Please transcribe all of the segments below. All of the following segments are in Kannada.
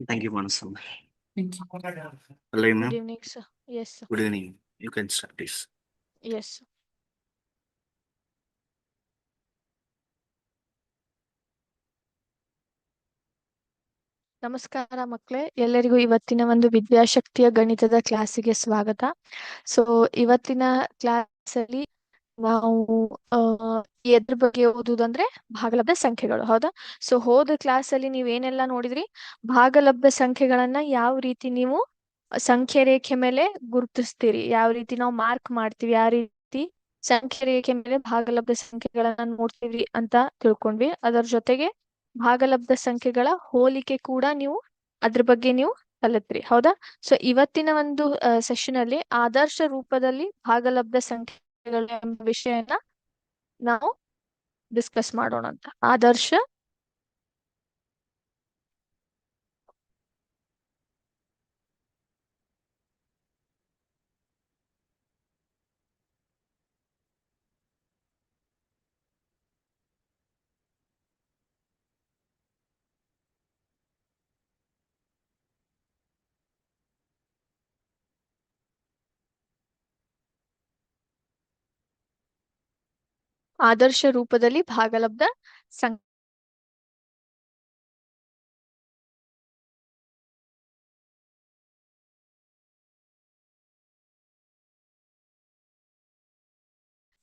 Thank you, Manasam. Thank you. Hello, Good evening, sir. Yes, sir. Good evening. You can start, please. Yes. sir. ನಮಸ್ಕಾರ ಮಕ್ಕಳೇ ಎಲ್ಲರಿಗೂ ಇವತ್ತಿನ ಒಂದು ವಿದ್ಯಾಶಕ್ತಿಯ ಗಣಿತದ ಕ್ಲಾಸಿಗೆ ಸ್ವಾಗತ ಸೊ ಇವತ್ತಿನ ಕ್ಲಾಸ್ ಅಲ್ಲಿ ನಾವು ಎದ್ರ ಬಗ್ಗೆ ಓದುದಂದ್ರೆ ಭಾಗಲಬ್ಧ ಸಂಖ್ಯೆಗಳು, ಹೌದಾ? ಸೊ ಹೋದ ಕ್ಲಾಸ್ ಅಲ್ಲಿ ನೀವೇನೆಲ್ಲ ನೋಡಿದ್ರಿ? ಭಾಗಲಬ್ಧ ಸಂಖ್ಯೆಗಳನ್ನ ಯಾವ ರೀತಿ ನೀವು ಸಂಖ್ಯೆ ರೇಖೆ ಮೇಲೆ ಗುರುತಿಸ್ತೀರಿ? ಯಾವ ರೀತಿ ನಾವು ಮಾರ್ಕ್ ಮಾಡ್ತೀವಿ? ಯಾವ ರೀತಿ ಸಂಖ್ಯೆ ರೇಖೆ ಮೇಲೆ ಭಾಗಲಬ್ಧ ಸಂಖ್ಯೆಗಳನ್ನ ನೋಡ್ತೀವಿ ಅಂತ ತಿಳ್ಕೊಂಡ್ವಿ. ಅದರ ಜೊತೆಗೆ ಭಾಗಲಬ್ಧ ಸಂಖ್ಯೆಗಳ ಹೋಲಿಕೆ ಕೂಡ ನೀವು ಅದ್ರ ಬಗ್ಗೆ ನೀವು ಕಲತ್ರಿ, ಹೌದಾ? ಸೊ ಇವತ್ತಿನ ಒಂದು ಸೆಷನ್ ಅಲ್ಲಿ ಆದರ್ಶ ರೂಪದಲ್ಲಿ ಭಾಗಲಬ್ಧ ಸಂಖ್ಯೆಗಳು ಎಂಬ ವಿಷಯನ ನಾವು ಡಿಸ್ಕಸ್ ಮಾಡೋಣ ಅಂತ ಆದರ್ಶ ಆದರ್ಶ ರೂಪದಲ್ಲಿ ಭಾಗಲಬ್ಧ ಸಂಖ್ಯೆ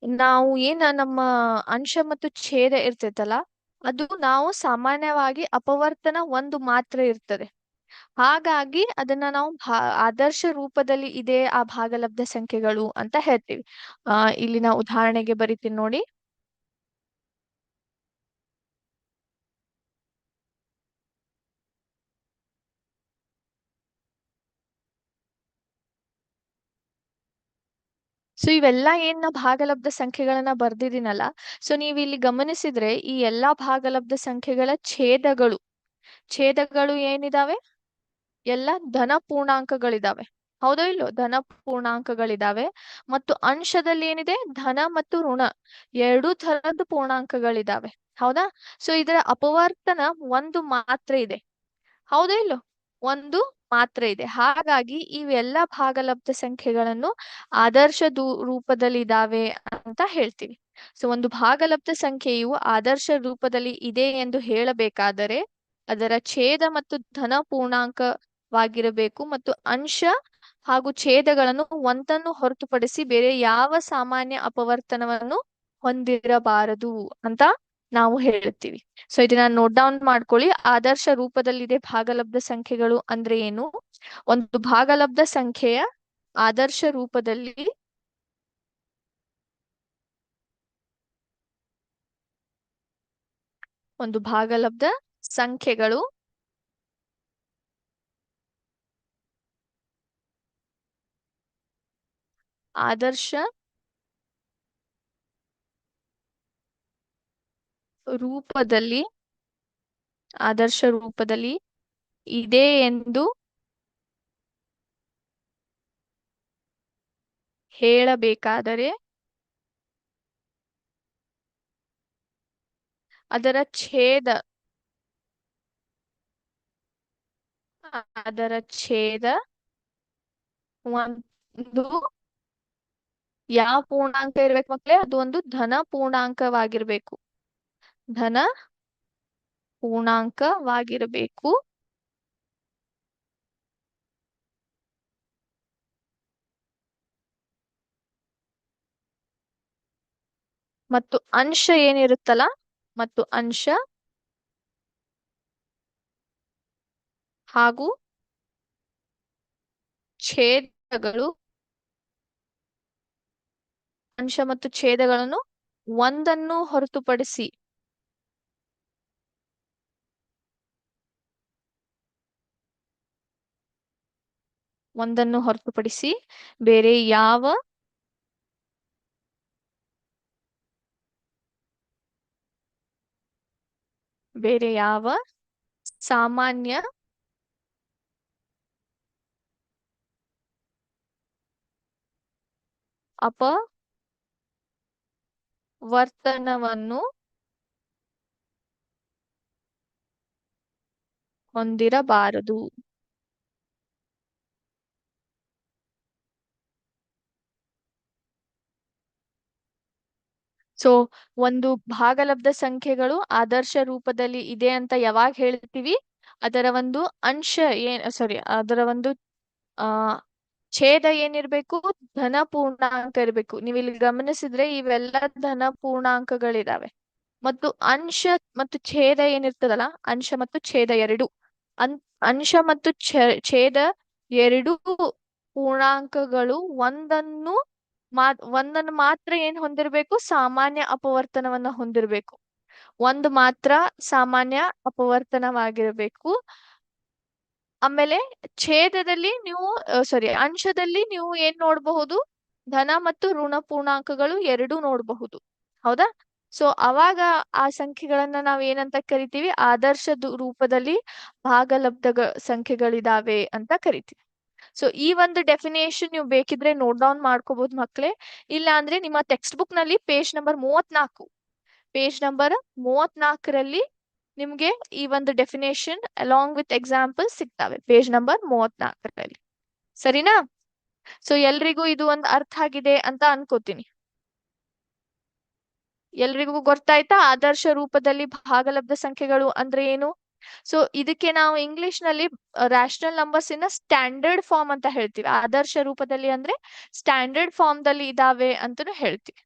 ನಾವು ಏನ ನಮ್ಮ ಅಂಶ ಮತ್ತು ಛೇದ ಇರ್ತೈತಲ್ಲ, ಅದು ನಾವು ಸಾಮಾನ್ಯವಾಗಿ ಅಪವರ್ತನ ಒಂದು ಮಾತ್ರ ಇರ್ತದೆ. ಹಾಗಾಗಿ ಅದನ್ನ ನಾವು ಆದರ್ಶ ರೂಪದಲ್ಲಿ ಇದೆ ಆ ಭಾಗಲಬ್ಧ ಸಂಖ್ಯೆಗಳು ಅಂತ ಹೇಳ್ತೀವಿ. ಆ, ಇಲ್ಲಿ ನಾವು ಉದಾಹರಣೆಗೆ ಬರಿತೀನಿ ನೋಡಿ. ಸೊ ಇವೆಲ್ಲ ಏನ್ ನಾ ಭಾಗಲಬ್ಧ ಸಂಖ್ಯೆಗಳನ್ನ ಬರ್ದಿದ್ದೀನಲ್ಲ ಸೊ ನೀವು ಇಲ್ಲಿ ಗಮನಿಸಿದ್ರೆ ಈ ಎಲ್ಲಾ ಭಾಗಲಬ್ಧ ಸಂಖ್ಯೆಗಳ ಛೇದಗಳು ಛೇದಗಳು ಏನಿದಾವೆ? ಎಲ್ಲ ಧನ ಪೂರ್ಣಾಂಕಗಳಿದಾವೆ. ಹೌದೋ ಇಲ್ಲೋ? ಧನ ಪೂರ್ಣಾಂಕಗಳಿದಾವೆ. ಮತ್ತು ಅಂಶದಲ್ಲಿ ಏನಿದೆ? ಧನ ಮತ್ತು ಋಣ, ಎರಡು ತರದ ಪೂರ್ಣಾಂಕಗಳಿದಾವೆ. ಹೌದಾ? ಸೊ ಇದರ ಅಪವರ್ತನ ಒಂದು ಮಾತ್ರ ಇದೆ. ಹೌದೋ ಇಲ್ಲೋ? ಒಂದು ಮಾತ್ರ ಇದೆ. ಹಾಗಾಗಿ ಇವೆಲ್ಲ ಭಾಗಲಬ್ಧ ಸಂಖ್ಯೆಗಳನ್ನು ಆದರ್ಶ ರೂಪದಲ್ಲಿ ಇದಾವೆ ಅಂತ ಹೇಳ್ತೀವಿ. ಸೊ ಒಂದು ಭಾಗಲಬ್ಧ ಸಂಖ್ಯೆಯು ಆದರ್ಶ ರೂಪದಲ್ಲಿ ಇದೆ ಎಂದು ಹೇಳಬೇಕಾದರೆ ಅದರ ಛೇದ ಮತ್ತು ಧನ ಪೂರ್ಣಾಂಕವಾಗಿರಬೇಕು ಮತ್ತು ಅಂಶ ಹಾಗೂ ಛೇದಗಳನ್ನು ಒಂದನ್ನು ಹೊರತುಪಡಿಸಿ ಬೇರೆ ಯಾವ ಸಾಮಾನ್ಯ ಅಪವರ್ತನವನ್ನು ಹೊಂದಿರಬಾರದು ಅಂತ ನಾವು ಹೇಳ್ತೀವಿ ಸೊ ಇದನ್ನ ನೋಟ್ ಡೌನ್ ಮಾಡ್ಕೊಳ್ಳಿ. ಆದರ್ಶ ರೂಪದಲ್ಲಿದೆ ಭಾಗಲಬ್ಧ ಸಂಖ್ಯೆಗಳು ಅಂದ್ರೆ ಏನು? ಒಂದು ಭಾಗಲಬ್ಧ ಸಂಖ್ಯೆಯ ಆದರ್ಶ ರೂಪದಲ್ಲಿ ಒಂದು ಭಾಗಲಬ್ಧ ಸಂಖ್ಯೆಗಳು ಆದರ್ಶ ರೂಪದಲ್ಲಿ, ಆದರ್ಶ ರೂಪದಲ್ಲಿ ಇದೆ ಎಂದು ಹೇಳಬೇಕಾದರೆ ಅದರ ಛೇದ ಅದರ ಛೇದ ಒಂದು ಯಾವ ಪೂರ್ಣಾಂಕ ಇರ್ಬೇಕು ಮಕ್ಳೇ ಅದು ಒಂದು ಧನ ಪೂರ್ಣಾಂಕವಾಗಿರ್ಬೇಕು. ಧನ ಪೂರ್ಣಾಂಕವಾಗಿರಬೇಕು. ಮತ್ತು ಅಂಶ ಏನಿರುತ್ತಲ್ಲ ಮತ್ತು ಅಂಶ ಹಾಗೂ ಛೇದಗಳು. ಅಂಶ ಮತ್ತು ಛೇದಗಳನ್ನು ಒಂದನ್ನು ಹೊರತುಪಡಿಸಿ ಒಂದನ್ನು ಹೊರತುಪಡಿಸಿ ಬೇರೆ ಯಾವ ಬೇರೆ ಯಾವ ಸಾಮಾನ್ಯ ಅಪವರ್ತನವನ್ನು ಹೊಂದಿರಬಾರದು. ಸೊ ಒಂದು ಭಾಗಲಬ್ಧ ಸಂಖ್ಯೆಗಳು ಆದರ್ಶ ರೂಪದಲ್ಲಿ ಇದೆ ಅಂತ ಯಾವಾಗ ಹೇಳ್ತೀವಿ? ಅದರ ಒಂದು ಅಂಶ ಏನ್ ಸಾರಿ ಅದರ ಒಂದು, ಆ, ಛೇದ ಏನಿರ್ಬೇಕು? ಧನ ಪೂರ್ಣಾಂಕ ಇರ್ಬೇಕು. ನೀವು ಇಲ್ಲಿ ಗಮನಿಸಿದ್ರೆ ಇವೆಲ್ಲ ಧನ ಪೂರ್ಣಾಂಕಗಳಿದಾವೆ. ಮತ್ತು ಅಂಶ ಮತ್ತು ಛೇದ ಏನಿರ್ತದಲ್ಲ, ಅಂಶ ಮತ್ತು ಛೇದ ಎರಡು. ಅಂಶ ಮತ್ತು ಛೇದ ಎರಡು ಪೂರ್ಣಾಂಕಗಳು ಒಂದನ್ನು ಮಾ ಒಂದನ್ನು ಮಾತ್ರ ಏನ್ ಹೊಂದಿರ್ಬೇಕು? ಸಾಮಾನ್ಯ ಅಪವರ್ತನವನ್ನ ಹೊಂದಿರ್ಬೇಕು. ಒಂದು ಮಾತ್ರ ಸಾಮಾನ್ಯ ಅಪವರ್ತನವಾಗಿರಬೇಕು. ಆಮೇಲೆ ಛೇದದಲ್ಲಿ ನೀವು ಸಾರಿ ಅಂಶದಲ್ಲಿ ನೀವು ಏನ್ ನೋಡಬಹುದು? ಧನ ಮತ್ತು ಋಣ ಪೂರ್ಣಾಂಕಗಳು ಎರಡೂ ನೋಡಬಹುದು. ಹೌದಾ? ಸೊ, ಅವಾಗ ಆ ಸಂಖ್ಯೆಗಳನ್ನ ನಾವ್ ಏನಂತ ಕರಿತೀವಿ? ಆದರ್ಶ ರೂಪದಲ್ಲಿ ಭಾಗಲಬ್ಧ ಸಂಖ್ಯೆಗಳಿದಾವೆ ಅಂತ ಕರಿತೀವಿ. ಸೊ ಈ ಒಂದು ಡೆಫಿನೇಷನ್ ನೀವು ಬೇಕಿದ್ರೆ ನೋಟ್ ಡೌನ್ ಮಾಡ್ಕೋಬಹುದು ಮಕ್ಳೆ. ಇಲ್ಲ ಅಂದ್ರೆ ನಿಮ್ಮ ಟೆಕ್ಸ್ಟ್ ಬುಕ್ನಲ್ಲಿ ಪೇಜ್ ನಂಬರ್ ಮೂವತ್ನಾಲ್ಕು. ಪೇಜ್ ನಂಬರ್ ಮೂವತ್ನಾಲ್ಕರಲ್ಲಿ ನಿಮ್ಗೆ ಈ ಒಂದು ಡೆಫಿನೇಷನ್ ಅಲಾಂಗ್ ವಿತ್ ಎಕ್ಸಾಂಪಲ್ ಸಿಗ್ತಾವೆ. ಪೇಜ್ ನಂಬರ್ ಮೂವತ್ನಾಲ್ಕರಲ್ಲಿ. ಸರಿನಾ? ಸೊ ಎಲ್ರಿಗೂ ಇದು ಒಂದು ಅರ್ಥ ಆಗಿದೆ ಅಂತ ಅನ್ಕೋತೀನಿ. ಎಲ್ರಿಗೂ ಗೊತ್ತಾಯ್ತಾ? ಆದರ್ಶ ರೂಪದಲ್ಲಿ ಭಾಗಲಬ್ಧ ಸಂಖ್ಯೆಗಳು ಅಂದ್ರೆ ಏನು? ಸೊ ಇದಕ್ಕೆ ನಾವು ಇಂಗ್ಲಿಷ್ನಲ್ಲಿ ರ್ಯಾಷನಲ್ ನಂಬರ್ಸ್ ಇನ್ನ ಸ್ಟ್ಯಾಂಡರ್ಡ್ ಫಾರ್ಮ್ ಅಂತ ಹೇಳ್ತೀವಿ. ಆದರ್ಶ ರೂಪದಲ್ಲಿ ಅಂದ್ರೆ ಸ್ಟ್ಯಾಂಡರ್ಡ್ ಫಾರ್ಮ್ ದಲ್ಲಿ ಇದಾವೆ ಅಂತಾನು ಹೇಳ್ತೀವಿ.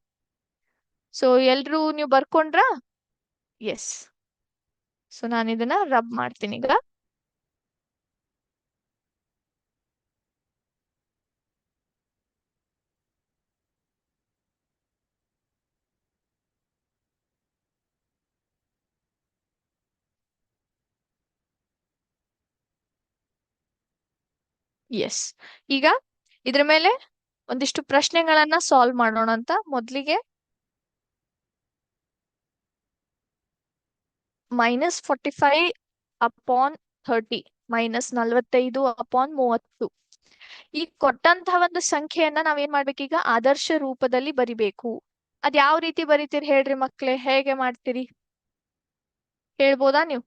ಸೊ ಎಲ್ರೂ ನೀವು ಬರ್ಕೊಂಡ್ರಾ? ಎಸ್ ಸೊ ನಾನು ಇದನ್ನ ರಬ್ ಮಾಡ್ತೀನಿ ಈಗ. ಎಸ್ ಈಗ ಇದ್ರ ಮೇಲೆ ಒಂದಿಷ್ಟು ಪ್ರಶ್ನೆಗಳನ್ನ ಸಾಲ್ವ್ ಮಾಡೋಣ ಅಂತ ಮೊದ್ಲಿಗೆ. Minus forty five upon thirty minus ನಲ್ವತ್ತೈದು ಅಪಾನ್ ಮೂವತ್ತು. ಈ ಕೊಟ್ಟಂತಹ ಒಂದು ಸಂಖ್ಯೆಯನ್ನ ನಾವೇನ್ ಮಾಡ್ಬೇಕೀಗ? ಆದರ್ಶ ರೂಪದಲ್ಲಿ ಬರಿಬೇಕು. ಅದ್ ಯಾವ ರೀತಿ ಬರಿತೀರಿ ಹೇಳ್ರಿ ಮಕ್ಳೇ? ಹೇಗೆ ಮಾಡ್ತೀರಿ? ಹೇಳ್ಬೋದಾ ನೀವು?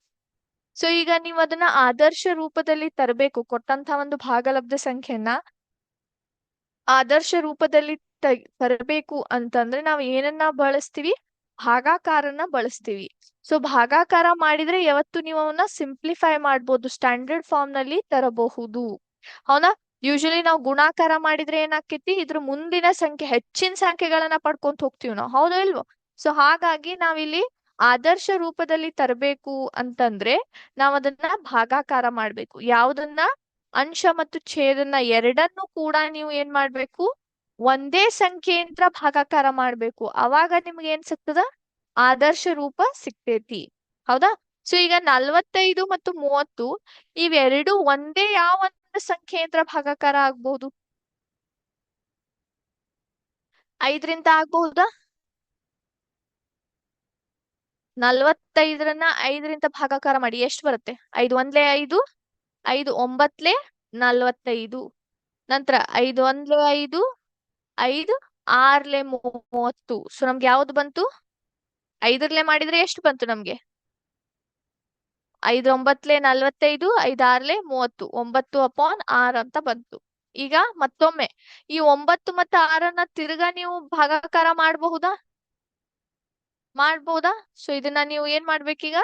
ಸೊ ಈಗ ನೀವು ಅದನ್ನ ಆದರ್ಶ ರೂಪದಲ್ಲಿ ತರಬೇಕು ಕೊಟ್ಟಂತ ಒಂದು ಭಾಗಲಬ್ಧ ಸಂಖ್ಯೆನ ಆದರ್ಶ ರೂಪದಲ್ಲಿ ತರಬೇಕು ಅಂತಂದ್ರೆ ನಾವು ಏನನ್ನ ಬಳಸ್ತೀವಿ? ಭಾಗಾಕಾರನ ಬಳಸ್ತೀವಿ. ಸೊ ಭಾಗಾಕಾರ ಮಾಡಿದ್ರೆ ಯಾವತ್ತು ನೀವು ಅವನ್ನ ಸಿಂಪ್ಲಿಫೈ ಮಾಡ್ಬೋದು, ಸ್ಟ್ಯಾಂಡರ್ಡ್ ಫಾರ್ಮ್ನಲ್ಲಿ ತರಬಹುದು. ಅವನ, ಯೂಶಲಿ ನಾವು ಗುಣಾಕಾರ ಮಾಡಿದ್ರೆ ಏನಾಕೈತಿ ಇದ್ರ ಮುಂದಿನ ಸಂಖ್ಯೆ, ಹೆಚ್ಚಿನ ಸಂಖ್ಯೆಗಳನ್ನ ಪಡ್ಕೊಂತ ಹೋಗ್ತೀವಿ ನಾವು. ಹೌದೋ ಇಲ್ವೋ? ಸೊ ಹಾಗಾಗಿ ನಾವಿಲ್ಲಿ ಆದರ್ಶ ರೂಪದಲ್ಲಿ ತರಬೇಕು ಅಂತಂದ್ರೆ ನಾವ್ ಅದನ್ನ ಭಾಗಾಕಾರ ಮಾಡ್ಬೇಕು. ಯಾವ್ದನ್ನ? ಅಂಶ ಮತ್ತು ಛೇದನ ಎರಡನ್ನು ಕೂಡ ನೀವು ಏನ್ ಮಾಡ್ಬೇಕು? ಒಂದೇ ಸಂಖ್ಯೆಯಿಂದ ಭಾಗಾಕಾರ ಮಾಡ್ಬೇಕು. ಅವಾಗ ನಿಮ್ಗೆ ಏನ್ ಸಿಗ್ತದ? ಆದರ್ಶ ರೂಪ ಸಿಗ್ತೇತಿ. ಹೌದಾ? ಸೊ ಈಗ ನಲ್ವತ್ತೈದು ಮತ್ತು ಮೂವತ್ತು ಇವೆರಡು ಒಂದೇ ಯಾವ ಸಂಖ್ಯೆಯಿಂದ ಭಾಗಾಕಾರ ಆಗ್ಬಹುದು? ಐದರಿಂದ ಆಗ್ಬಹುದಾ? ನಲ್ವತ್ತೈದರನ್ನ ಐದರಿಂದ ಭಾಗಾಕಾರ ಮಾಡಿ, ಎಷ್ಟು ಬರುತ್ತೆ? ಐದು ಒಂದ್ಲೆ ಐದು ಐದು ಒಂಬತ್ಲೆ ನಲ್ವತ್ತೈದು. ನಂತರ ಐದು ಒಂದ್ಲೆ ಐದು ಐದು ಆರ್ಲೆ ಮೂವತ್ತು. ಸೊ ನಮ್ಗೆ ಯಾವ್ದು ಬಂತು? ಐದರ್ಲೆ ಮಾಡಿದ್ರೆ ಎಷ್ಟು ಬಂತು ನಮ್ಗೆ? ಐದು ಒಂಬತ್ಲೆ ನಲ್ವತ್ತೈದು, ಐದು ಆರ್ಲೆ ಮೂವತ್ತು. ಒಂಬತ್ತು ಅಪಾನ್ ಆರ್ ಅಂತ ಬಂತು. ಈಗ ಮತ್ತೊಮ್ಮೆ, ಈ ಒಂಬತ್ತು ಮತ್ತು ಆರನ್ನ ತಿರ್ಗಾ ನೀವು ಭಾಗಾಕಾರ ಮಾಡಬಹುದಾ? ಮಾಡ್ಬೋದಾ? ಸೊ ಇದನ್ನ ನೀವು ಏನ್ ಮಾಡ್ಬೇಕೀಗ?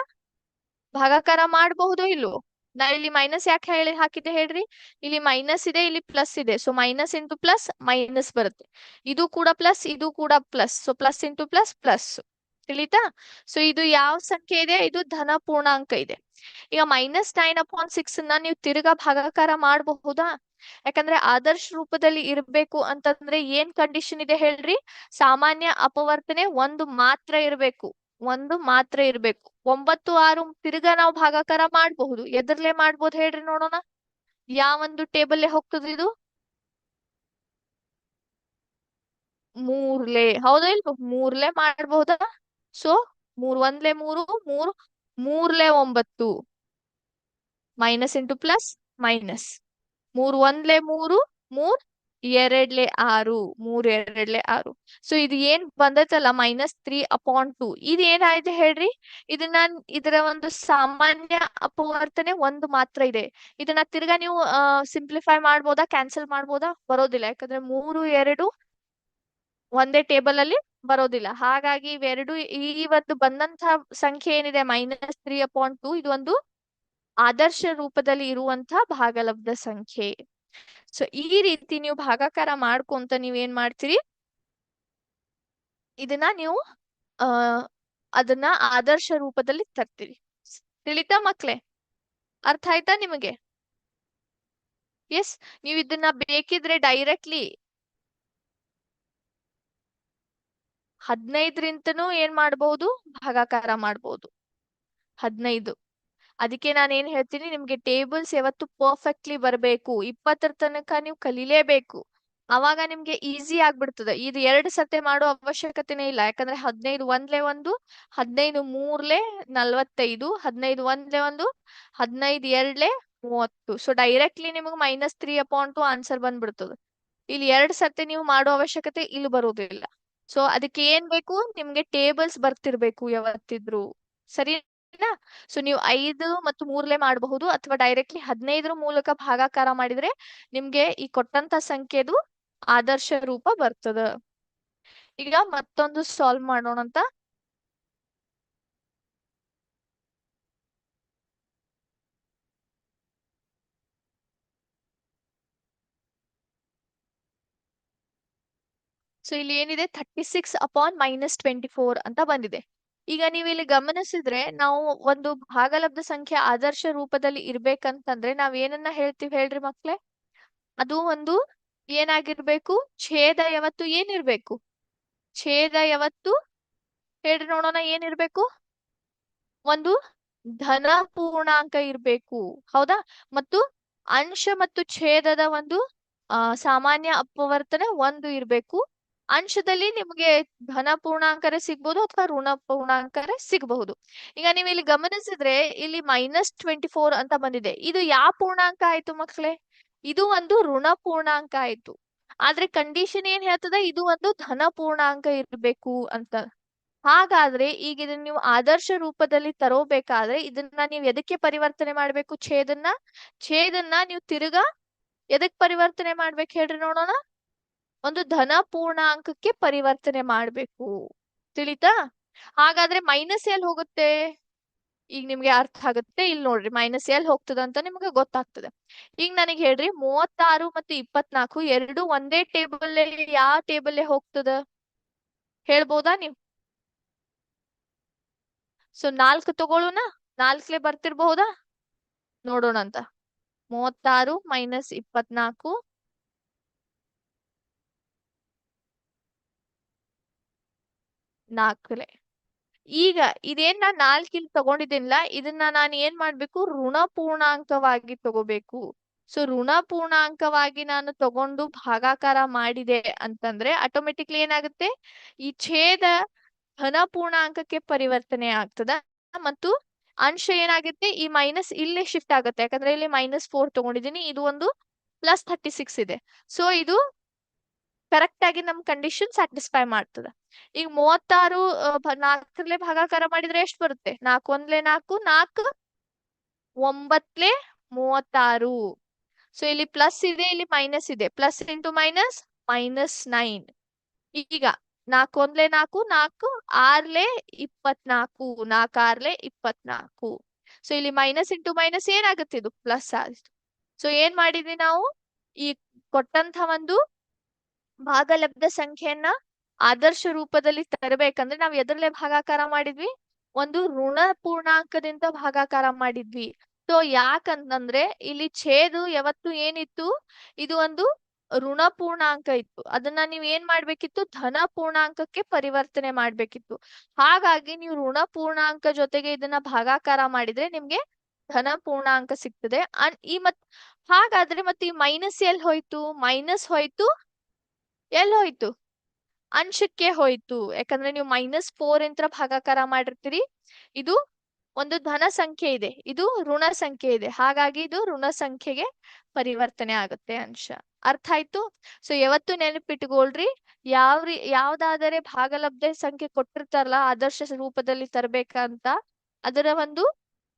ಭಾಗಾಕಾರ ಮಾಡಬಹುದು ಇಲ್ಲೋ ನಾ ಇಲ್ಲಿ ಮೈನಸ್ ಯಾಕೆ ಹೇಳಿ ಹಾಕಿದ್ದೆ ಹೇಳ್ರಿ? ಇಲ್ಲಿ ಮೈನಸ್ ಇದೆ, ಇಲ್ಲಿ ಪ್ಲಸ್ ಇದೆ. So minus into plus minus ಬರುತ್ತೆ. ಇದು ಕೂಡ ಪ್ಲಸ್ ಇದು ಕೂಡ plus so plus into plus plus ತಿಳಿತಾ? ಸೊ ಇದು ಯಾವ ಸಂಖ್ಯೆ ಇದೆ? ಇದು ಧನ ಪೂರ್ಣಾಂಕ ಇದೆ. ಈಗ ಮೈನಸ್ ನೈನ್ ಅಪಾನ್ ಸಿಕ್ಸ್ ನೀವು ತಿರ್ಗಾ ಭಾಗಾಕಾರ ಮಾಡಬಹುದಾ? ಯಾಕಂದ್ರೆ ಆದರ್ಶ ರೂಪದಲ್ಲಿ ಇರ್ಬೇಕು ಅಂತಂದ್ರೆ ಏನ್ ಕಂಡೀಷನ್ ಇದೆ ಹೇಳ್ರಿ? ಸಾಮಾನ್ಯ ಅಪವರ್ತನೆ ಒಂದು ಮಾತ್ರ ಇರ್ಬೇಕು, ಒಂದು ಮಾತ್ರ ಇರ್ಬೇಕು. ಒಂಬತ್ತು ಆರು ತಿರ್ಗಾ ನಾವು ಭಾಗಾಕಾರ ಮಾಡಬಹುದು. ಎದರ್ಲೆ ಮಾಡ್ಬೋದು ಹೇಳ್ರಿ ನೋಡೋಣ. ಯಾವೊಂದು ಟೇಬಲ್ ಹೋಗ್ತದ ಇದು? ಮೂರ್ಲೆ. ಹೌದಾ ಇಲ್ವ? ಮೂರ್ಲೆ ಮಾಡಬಹುದಾ ಸೊ ಮೂರ್ ಒಂದ್ಲೆ ಮೂರು ಮೂರು, ಮೂರ್ಲೆ ಒಂಬತ್ತು. ಮೈನಸ್ ಇಂಟು ಪ್ಲಸ್ ಮೈನಸ್ ಮೂರ್ ಒಂದ್ಲೆ ಮೂರು, ಮೂರ್ ಎರಡ್ಲೆ ಆರು, ಮೂರ್ ಎರಡ್ಲೆ ಆರು. ಸೊ ಇದು ಏನ್ ಬಂದೈತಲ್ಲ ಮೈನಸ್ ತ್ರೀ ಅಪಾನ್ ಟು ಇದು ಏನಾಯ್ತು ಹೇಳ್ರಿ? ಇದನ್ನ ಇದರ ಒಂದು ಸಾಮಾನ್ಯ ಅಪವರ್ತನೆ ಒಂದು ಮಾತ್ರ ಇದೆ. ಇದನ್ನ ತಿರ್ಗಾ ನೀವು ಸಿಂಪ್ಲಿಫೈ ಮಾಡ್ಬೋದಾ ಕ್ಯಾನ್ಸಲ್ ಮಾಡ್ಬೋದಾ? ಬರೋದಿಲ್ಲ. ಯಾಕಂದ್ರೆ ಮೂರು, ಎರಡು ಒಂದೇ ಟೇಬಲ್ ಅಲ್ಲಿ ಬರೋದಿಲ್ಲ. ಹಾಗಾಗಿ ಇವೆರಡು ಇವತ್ತು ಬಂದಂತ ಸಂಖ್ಯೆ ಏನಿದೆ ಮೈನಸ್ ತ್ರೀ ಅಪಾಯಿಂಟ್ ಟು ಇದು ಒಂದು ಆದರ್ಶ ರೂಪದಲ್ಲಿ ಇರುವಂತಹ ಭಾಗಲಬ್ಧ ಸಂಖ್ಯೆ. ಸೊ ಈ ರೀತಿ ನೀವು ಭಾಗಾಕಾರ ಮಾಡ್ಕೊಂತ ನೀವೇನ್ ಮಾಡ್ತೀರಿ? ಇದನ್ನ ನೀವು ಅದನ್ನ ಆದರ್ಶ ರೂಪದಲ್ಲಿ ತರ್ತೀರಿ. ತಿಳಿತಾ ಮಕ್ಳೆ? ಅರ್ಥ ಆಯ್ತಾ ನಿಮಗೆ? ಎಸ್ ನೀವು ಇದನ್ನ ಬೇಕಿದ್ರೆ ಡೈರೆಕ್ಟ್ಲಿ ಹದಿನೈದರಿಂದನೂ ಏನ್ ಮಾಡ್ಬಹುದು ಭಾಗಾಕಾರ ಮಾಡ್ಬೋದು. ಹದಿನೈದು. ಅದಕ್ಕೆ ನಾನು ಏನ್ ಹೇಳ್ತೀನಿ, ನಿಮ್ಗೆ ಟೇಬಲ್ಸ್ ಯಾವತ್ತು ಪರ್ಫೆಕ್ಟ್ಲಿ ಬರ್ಬೇಕು. ಇಪ್ಪತ್ತರ ತನಕ ನೀವು ಕಲಿಲೇಬೇಕು. ಅವಾಗ ನಿಮ್ಗೆ ಈಸಿ ಆಗ್ಬಿಡ್ತದೆ. ಇದು ಎರಡು ಸತೆ ಮಾಡೋ ಅವಶ್ಯಕತೆನೇ ಇಲ್ಲ. ಯಾಕಂದ್ರೆ ಹದಿನೈದು ಒಂದ್ಲೆ ಒಂದು, ಹದಿನೈದು ಮೂರ್ಲೆ ನಲ್ವತ್ತೈದು, ಹದಿನೈದು ಒಂದ್ಲೆ ಒಂದು, ಹದಿನೈದು ಎರಡ್ಲೆ ಮೂವತ್ತು. ಸೊ ಡೈರೆಕ್ಟ್ಲಿ ನಿಮಗೆ minus three upon two answer ಬಂದ್ಬಿಡ್ತದೆ. ಇಲ್ಲಿ ಎರಡ್ ಸತಿ ನೀವು ಮಾಡೋ ಅವಶ್ಯಕತೆ ಇಲ್ಲಿ ಬರೋದಿಲ್ಲ. ಸೊ ಅದಕ್ಕೆ ಏನ್ ಬೇಕು? ನಿಮ್ಗೆ ಟೇಬಲ್ಸ್ ಬರ್ತಿರ್ಬೇಕು ಯಾವತ್ತಿದ್ರು. ಸರಿನಾ ಸೊ ನೀವು ಐದು ಮತ್ತು ಮೂರ್ಲೆ ಮಾಡಬಹುದು ಅಥವಾ ಡೈರೆಕ್ಟ್ಲಿ ಹದಿನೈದರ ಮೂಲಕ ಭಾಗಾಕಾರ ಮಾಡಿದ್ರೆ ನಿಮ್ಗೆ ಈ ಕೊಟ್ಟಂತ ಸಂಖ್ಯೆದು ಆದರ್ಶ ರೂಪ ಬರ್ತದ. ಈಗ ಮತ್ತೊಂದು ಸಾಲ್ವ್ ಮಾಡೋಣ ಅಂತ. ಸೊ ಇಲ್ಲಿ ಏನಿದೆ? Thirty six upon minus twenty four ಅಂತ ಬಂದಿದೆ. ಈಗ ನೀವು ಇಲ್ಲಿ ಗಮನಿಸಿದ್ರೆ ನಾವು ಒಂದು ಭಾಗಲಬ್ಧ ಸಂಖ್ಯೆ ಆದರ್ಶ ರೂಪದಲ್ಲಿ ಇರ್ಬೇಕಂತಂದ್ರೆ ನಾವ್ ಏನನ್ನ ಹೇಳ್ತೀವಿ ಹೇಳ್ರಿ ಮಕ್ಳೆ? ಅದು ಒಂದು ಏನಾಗಿರ್ಬೇಕು? ಛೇದ ಯಾವತ್ತು ಏನಿರ್ಬೇಕು? ಛೇದ ಯಾವತ್ತು? ಹೇಳ್ರಿ ನೋಡೋಣ ಏನಿರ್ಬೇಕು? ಒಂದು ಧನ ಪೂರ್ಣಾಂಕ ಇರ್ಬೇಕು. ಹೌದಾ? ಮತ್ತು ಅಂಶ ಮತ್ತು ಛೇದದ ಒಂದು ಸಾಮಾನ್ಯ ಅಪವರ್ತನೆ ಒಂದು ಇರ್ಬೇಕು. ಅಂಶದಲ್ಲಿ ನಿಮಗೆ ಧನ ಪೂರ್ಣಾಂಕರೇ ಸಿಗ್ಬಹುದು ಅಥವಾ ಋಣ ಪೂರ್ಣಾಂಕರೇ ಸಿಗಬಹುದು. ಈಗ ನೀವು ಇಲ್ಲಿ ಗಮನಿಸಿದ್ರೆ ಇಲ್ಲಿ ಮೈನಸ್ ಟ್ವೆಂಟಿ ಫೋರ್ ಅಂತ ಬಂದಿದೆ. ಇದು ಯಾವ ಪೂರ್ಣಾಂಕ ಆಯ್ತು ಮಕ್ಕಳೇ ಇದು ಒಂದು ಋಣ ಪೂರ್ಣಾಂಕ ಆಯ್ತು. ಆದ್ರೆ ಕಂಡೀಷನ್ ಏನ್ ಹೇಳ್ತದ? ಇದು ಒಂದು ಧನ ಪೂರ್ಣಾಂಕ ಇರಬೇಕು ಅಂತ. ಹಾಗಾದ್ರೆ ಈಗ ಇದನ್ನ ನೀವು ಆದರ್ಶ ರೂಪದಲ್ಲಿ ತರೋಬೇಕಾದ್ರೆ ಇದನ್ನ ನೀವು ಎದಕ್ಕೆ ಪರಿವರ್ತನೆ ಮಾಡ್ಬೇಕು? ಛೇದನ್ನ? ಛೇದನ್ನ ನೀವು ತಿರುಗ ಎದಕ್ ಪರಿವರ್ತನೆ ಮಾಡ್ಬೇಕು ಹೇಳ್ರಿ ನೋಡೋಣ? ಒಂದು ಧನ ಪೂರ್ಣಾಂಕಕ್ಕೆ ಪರಿವರ್ತನೆ ಮಾಡ್ಬೇಕು. ತಿಳಿತಾ? ಹಾಗಾದ್ರೆ ಮೈನಸ್ ಎಲ್ ಹೋಗುತ್ತೆ? ಈಗ ನಿಮ್ಗೆ ಅರ್ಥ ಆಗುತ್ತೆ. ಇಲ್ಲಿ ನೋಡ್ರಿ ಮೈನಸ್ ಎಲ್ ಹೋಗ್ತದ ಅಂತ ನಿಮ್ಗೆ ಗೊತ್ತಾಗ್ತದೆ. ಈಗ ನನಗೆ ಹೇಳ್ರಿ, ಮೂವತ್ತಾರು ಮತ್ತು ಇಪ್ಪತ್ನಾಲ್ಕು ಎರಡು ಒಂದೇ ಟೇಬಲ್ ಯಾವ ಟೇಬಲ್ ಹೋಗ್ತದ? ಹೇಳ್ಬೋದಾ ನೀವು? ಸೊ ನಾಲ್ಕು ತಗೊಳ್ಳೋಣ? ನಾಲ್ಕಲೆ ಬರ್ತಿರ್ಬಹುದಾ ನೋಡೋಣ ಅಂತ ಮೂವತ್ತಾರು ಮೈನಸ್ ಇಪ್ಪತ್ನಾಲ್ಕು ನಾಲ್ಕಲೆ. ಈಗ ಇದೇನ್ ನಾನ್ ನಾಲ್ಕ ಇಲ್ಲಿ ತಗೊಂಡಿದ್ದೀನಿಲ್ಲ ಇದನ್ನ ನಾನು ಏನ್ ಮಾಡ್ಬೇಕು? ಋಣ ಪೂರ್ಣಾಂಕವಾಗಿ ತಗೋಬೇಕು. ಸೊ ಋಣ ಪೂರ್ಣಾಂಕವಾಗಿ ನಾನು ತಗೊಂಡು ಭಾಗಾಕಾರ ಮಾಡಿದೆ ಅಂತಂದ್ರೆ ಆಟೋಮೆಟಿಕ್ಲಿ ಏನಾಗುತ್ತೆ? ಈ ಛೇದ ಧನ ಪೂರ್ಣಾಂಕಕ್ಕೆ ಪರಿವರ್ತನೆ ಆಗ್ತದ ಮತ್ತು ಅಂಶ ಏನಾಗುತ್ತೆ? ಈ ಮೈನಸ್ ಇಲ್ಲಿ ಶಿಫ್ಟ್ ಆಗುತ್ತೆ. ಯಾಕಂದ್ರೆ ಇಲ್ಲಿ ಮೈನಸ್ ಫೋರ್ ತಗೊಂಡಿದ್ದೀನಿ, ಇದು ಒಂದು ಪ್ಲಸ್ ಥರ್ಟಿ ಸಿಕ್ಸ್ ಇದೆ. ಸೊ ಇದು ಕರೆಕ್ಟ್ ಆಗಿ ನಮ್ ಕಂಡೀಷನ್ ಸ್ಯಾಟಿಸ್ಫೈ ಮಾಡ್ತದ. ಈಗ ಮೂವತ್ತಾರು ನಾಲ್ಕರಲ್ಲೇ ಭಾಗಾಕಾರ ಮಾಡಿದ್ರೆ ಎಷ್ಟು ಬರುತ್ತೆ? ನಾಲ್ಕು ಒಂದ್ಲೆ ನಾಲ್ಕು ನಾಲ್ಕು ಒಂಬತ್ಲೆ ಮೂವತ್ತಾರು. ಸೊ ಇಲ್ಲಿ ಪ್ಲಸ್ ಇದೆ, ಇಲ್ಲಿ ಮೈನಸ್ ಇದೆ. Plus into minus minus nine ಈಗ ನಾಲ್ಕು ಒಂದ್ಲೆ ನಾಲ್ಕು ನಾಲ್ಕು ಆರ್ಲೆ ಇಪ್ಪತ್ನಾಲ್ಕು, ನಾಲ್ಕು ಆರ್ಲೆ ಇಪ್ಪತ್ನಾಲ್ಕು. ಸೊ ಇಲ್ಲಿ ಮೈನಸ್ ಇಂಟು ಮೈನಸ್ ಏನಾಗುತ್ತೆ ಇದು? ಪ್ಲಸ್ ಆಯ್ತು. ಸೊ ಏನ್ ಮಾಡಿದ್ವಿ ನಾವು? ಈ ಕೊಟ್ಟಂತ ಒಂದು ಭಾಗಲಬ್ಧ ಸಂಖ್ಯೆಯನ್ನ ಆದರ್ಶ ರೂಪದಲ್ಲಿ ತರಬೇಕಂದ್ರೆ ನಾವ್ ಎದ್ರಲ್ಲೇ ಭಾಗಾಕಾರ ಮಾಡಿದ್ವಿ, ಒಂದು ಋಣ ಪೂರ್ಣಾಂಕದಿಂದ ಭಾಗಾಕಾರ ಮಾಡಿದ್ವಿ. ಸೊ ಯಾಕಂತಂದ್ರೆ ಇಲ್ಲಿ ಛೇದು ಯಾವತ್ತು ಏನಿತ್ತು? ಇದು ಒಂದು ಋಣ ಪೂರ್ಣಾಂಕ ಇತ್ತು. ಅದನ್ನ ನೀವ್ ಏನ್ ಮಾಡ್ಬೇಕಿತ್ತು? ಧನ ಪೂರ್ಣಾಂಕಕ್ಕೆ ಪರಿವರ್ತನೆ ಮಾಡ್ಬೇಕಿತ್ತು. ಹಾಗಾಗಿ ನೀವು ಋಣ ಪೂರ್ಣಾಂಕ ಜೊತೆಗೆ ಇದನ್ನ ಭಾಗಾಕಾರ ಮಾಡಿದ್ರೆ ನಿಮ್ಗೆ ಧನ ಪೂರ್ಣಾಂಕ ಸಿಗ್ತದೆ. ಈ ಮತ್ ಹಾಗಾದ್ರೆ ಮತ್ತೆ ಈ ಮೈನಸ್ ಎಲ್ ಹೋಯ್ತು? ಮೈನಸ್ ಹೋಯ್ತು ಎಲ್ಲಿ ಹೋಯ್ತು ಅಂಶಕ್ಕೆ ಹೋಯ್ತು. ಯಾಕಂದ್ರೆ ನೀವು ಮೈನಸ್ ಫೋರ್ ಅಂತ ಭಾಗಾಕಾರ ಮಾಡಿರ್ತೀರಿ. ಇದು ಒಂದು ಧನ ಸಂಖ್ಯೆ ಇದೆ. ಇದು ಋಣ ಸಂಖ್ಯೆ ಇದೆ. ಹಾಗಾಗಿ ಇದು ಋಣ ಸಂಖ್ಯೆಗೆ ಪರಿವರ್ತನೆ ಆಗುತ್ತೆ ಅಂಶ. ಅರ್ಥ ಆಯ್ತು? ಸೊ ಯಾವತ್ತು ನೆನಪಿಟ್ಕೊಳ್ರಿ. ಯಾವ ಯಾವ್ದಾದರೆ ಭಾಗಲಬ್ಧ ಸಂಖ್ಯೆ ಕೊಟ್ಟಿರ್ತಾರಲ್ಲ, ಆದರ್ಶ ರೂಪದಲ್ಲಿ ತರ್ಬೇಕಂತ. ಅದರ ಒಂದು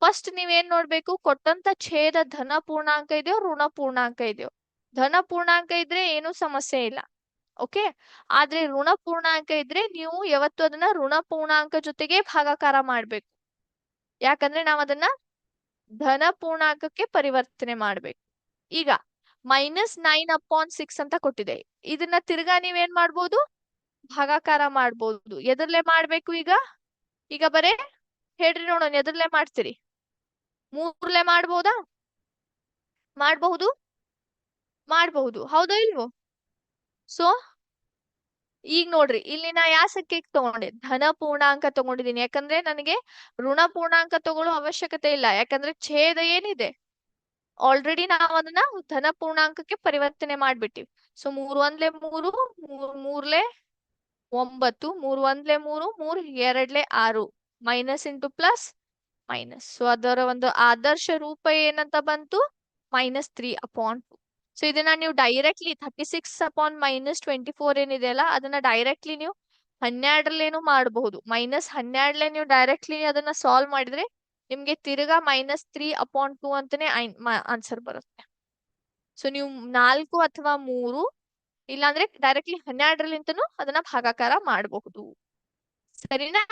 ಫಸ್ಟ್ ನೀವೇನ್ ನೋಡ್ಬೇಕು? ಕೊಟ್ಟಂತ ಛೇದ ಧನ ಪೂರ್ಣಾಂಕ ಇದೆಯೋ, ಋಣ ಪೂರ್ಣಾಂಕ ಇದೆಯೋ. ಧನ ಪೂರ್ಣಾಂಕ ಇದ್ರೆ ಏನೂ ಸಮಸ್ಯೆ ಇಲ್ಲ. ಓಕೆ? ಆದ್ರೆ ಋಣ ಪೂರ್ಣಾಂಕ ಇದ್ರೆ ನೀವು ಯಾವತ್ತು ಅದನ್ನ ಋಣ ಪೂರ್ಣಾಂಕ ಜೊತೆಗೆ ಭಾಗಾಕಾರ ಮಾಡ್ಬೇಕು. ಯಾಕಂದ್ರೆ ನಾವು ಅದನ್ನ ಧನ ಪೂರ್ಣಾಂಕಕ್ಕೆ ಪರಿವರ್ತನೆ ಮಾಡ್ಬೇಕು. ಈಗ ಮೈನಸ್ ನೈನ್ ಅಪಾನ್ ಸಿಕ್ಸ್ ಅಂತ ಕೊಟ್ಟಿದೆ. ಇದನ್ನ ತಿರ್ಗಾ ನೀವೇನ್ ಮಾಡ್ಬೋದು? ಭಾಗಾಕಾರ ಮಾಡ್ಬೋದು. ಎದರ್ಲೆ ಮಾಡ್ಬೇಕು ಈಗ? ಈಗ ಬರೇ, ಹೇಳ್ರಿ ನೋಡೋಣ ಎದರ್ಲೆ ಮಾಡ್ತೀರಿ? ಮೂರ್ಲೆ ಮಾಡ್ಬೋದಾ? ಮಾಡ್ಬಹುದು? ಮಾಡ್ಬಹುದು. ಹೌದಾ ಇಲ್ವೋ? ಸೊ ಈಗ ನೋಡ್ರಿ, ಇಲ್ಲಿ ನಾ ಯಾಸಕ್ಕೆ ತಗೊಂಡೆ? ಧನ ಪೂರ್ಣಾಂಕ ತಗೊಂಡಿದ್ದೀನಿ ಯಾಕಂದ್ರೆ ನನಗೆ ಋಣ ಪೂರ್ಣಾಂಕ ತಗೊಳ್ಳೋ ಅವಶ್ಯಕತೆ ಇಲ್ಲ. ಯಾಕಂದ್ರೆ ಛೇದ ಏನಿದೆ? ಆಲ್ರೆಡಿ ನಾವ್ ಅದನ್ನ ಧನ ಪೂರ್ಣಾಂಕಕ್ಕೆ ಪರಿವರ್ತನೆ ಮಾಡ್ಬಿಟ್ಟಿವಿ. ಸೊ ಮೂರ್ ಒಂದ್ಲೆ ಮೂರು, ಮೂರ್ ಮೂರ್ಲೆ ಒಂಬತ್ತು, ಮೂರ್ ಒಂದ್ಲೆ ಮೂರು, ಮೂರ್ ಎರಡ್ಲೆ ಆರು. Minus into plus minus. So ಅದರ ಒಂದು ಆದರ್ಶ ರೂಪ ಏನಂತ ಬಂತು? Minus three upon two. So ಇದನ್ನ ನೀವು directly thirty six upon minus twenty four ಏನಿದೆ ಅಲ್ಲ ಅದನ್ನ ಡೈರೆಕ್ಟ್ಲಿ ನೀವು ಹನ್ನೆರಡರಲ್ಲೇನು ಮಾಡಬಹುದು. ಮೈನಸ್ ಹನ್ನೆರಡಲೇ ನೀವು ಡೈರೆಕ್ಟ್ಲಿ ಅದನ್ನ ಸಾಲ್ವ್ ಮಾಡಿದ್ರೆ ನಿಮ್ಗೆ ತಿರ್ಗಾ ಮೈನಸ್ ತ್ರೀ ಅಪಾನ್ ಟು ಅಂತಾನೆ ಆನ್ಸರ್ ಬರುತ್ತೆ. ಸೊ ನೀವು ನಾಲ್ಕು ಅಥವಾ ಮೂರು ಇಲ್ಲಾಂದ್ರೆ ಡೈರೆಕ್ಟ್ಲಿ ಹನ್ನೆರಡರಲ್ಲಿಂತನೂ ಅದನ್ನ ಭಾಗಾಕಾರ ಮಾಡಬಹುದು. ಸರಿನಾ?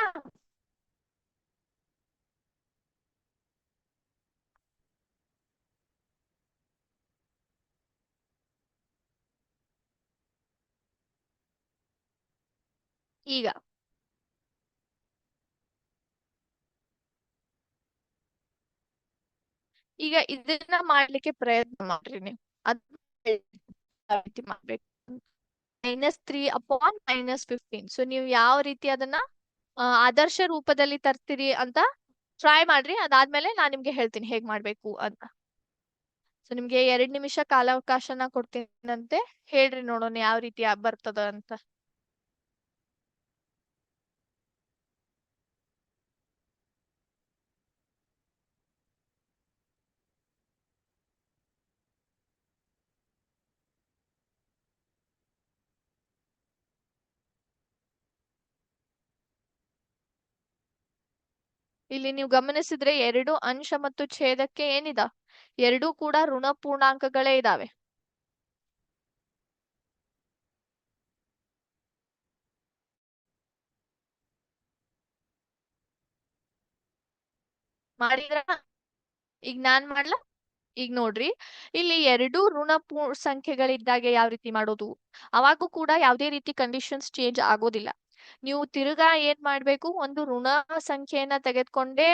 ಈಗ ಈಗ ಇದನ್ನ ಮಾಡ್ಲಿಕ್ಕೆ ಪ್ರಯತ್ನ ಮಾಡ್ರಿ ನೀವು. ಮಾಡ್ಬೇಕು? Minus three upon minus fifteen so ನೀವು ಯಾವ ರೀತಿ ಅದನ್ನ ಆದರ್ಶ ರೂಪದಲ್ಲಿ ತರ್ತೀರಿ ಅಂತ ಟ್ರೈ ಮಾಡ್ರಿ. ಅದಾದ್ಮೇಲೆ ನಾನ್ ನಿಮ್ಗೆ ಹೇಳ್ತೀನಿ ಹೇಗ್ ಮಾಡ್ಬೇಕು ಅಂತ. ಸೊ ನಿಮ್ಗೆ ಎರಡ್ ನಿಮಿಷ ಕಾಲಾವಕಾಶನ ಕೊಡ್ತೀನಂತೆ. ಹೇಳ್ರಿ ನೋಡೋಣ ಯಾವ ರೀತಿ ಬರ್ತದ ಅಂತ. ಇಲ್ಲಿ ನೀವು ಗಮನಿಸಿದ್ರೆ ಎರಡು ಅಂಶ ಮತ್ತು ಛೇದಕ್ಕೆ ಏನಿದ? ಎರಡೂ ಕೂಡ ಋಣ ಪೂರ್ಣಾಂಕಗಳೇ ಇದಾವೆ. ಮಾಡಿದ್ರ? ಈಗ ನಾನ್ ಮಾಡ್ಲಾ? ಈಗ ನೋಡ್ರಿ. ಇಲ್ಲಿ ಎರಡು ಋಣ ಸಂಖ್ಯೆಗಳಿದ್ದಾಗೆ ಸಂಖ್ಯೆಗಳಿದ್ದಾಗ ಯಾವ ರೀತಿ ಮಾಡೋದು? ಅವಾಗೂ ಕೂಡ ಯಾವುದೇ ರೀತಿ ಕಂಡೀಷನ್ಸ್ ಚೇಂಜ್ ಆಗೋದಿಲ್ಲ. ನೀವು ತಿರುಗಾ ಏನ್ ಮಾಡ್ಬೇಕು? ಒಂದು ಋಣ ಸಂಖ್ಯೆಯನ್ನ ತೆಗೆದುಕೊಂಡೇ